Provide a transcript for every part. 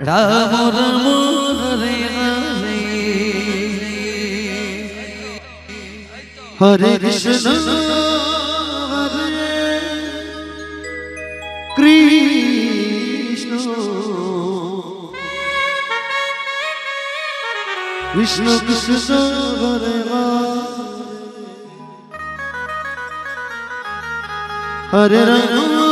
Ram Ram Hare Hare Hare Krishna Hare Krishna Krishna Krishna Hare Hare Ram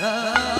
Hare